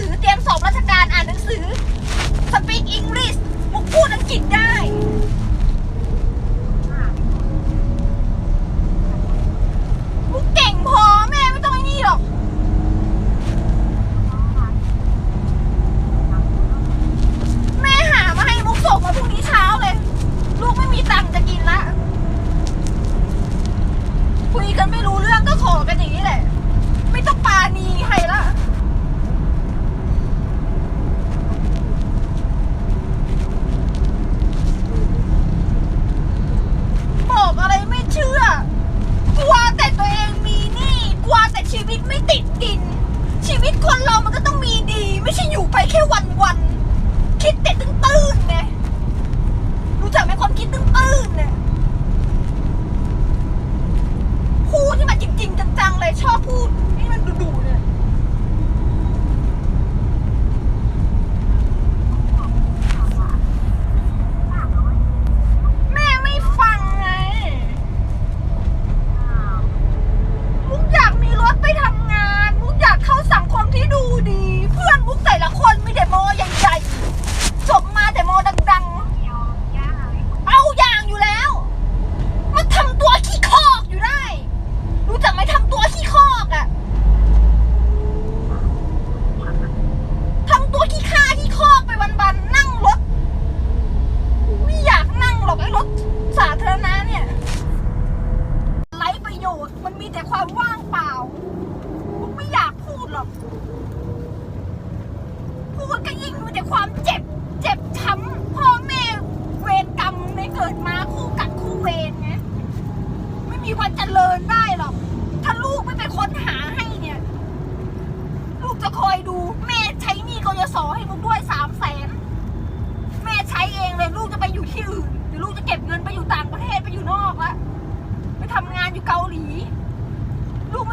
ือเตรียมสอบราชการอ่านหนังสือ speak English มุกพูดอังกฤษได้มุกเก่งพอแม่ไม่ต้องไอ้นี่หรอก แม่หามาให้มุกส่งมาพรุ่งนี้เช้าเลย ลูกไม่มีตังค์จะกินละคุยกันไม่รู้เรื่องก็ขอกันอย่างนี้แหละ ไม่ต้องปานีใครละ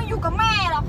อยู่กับแม่หรอก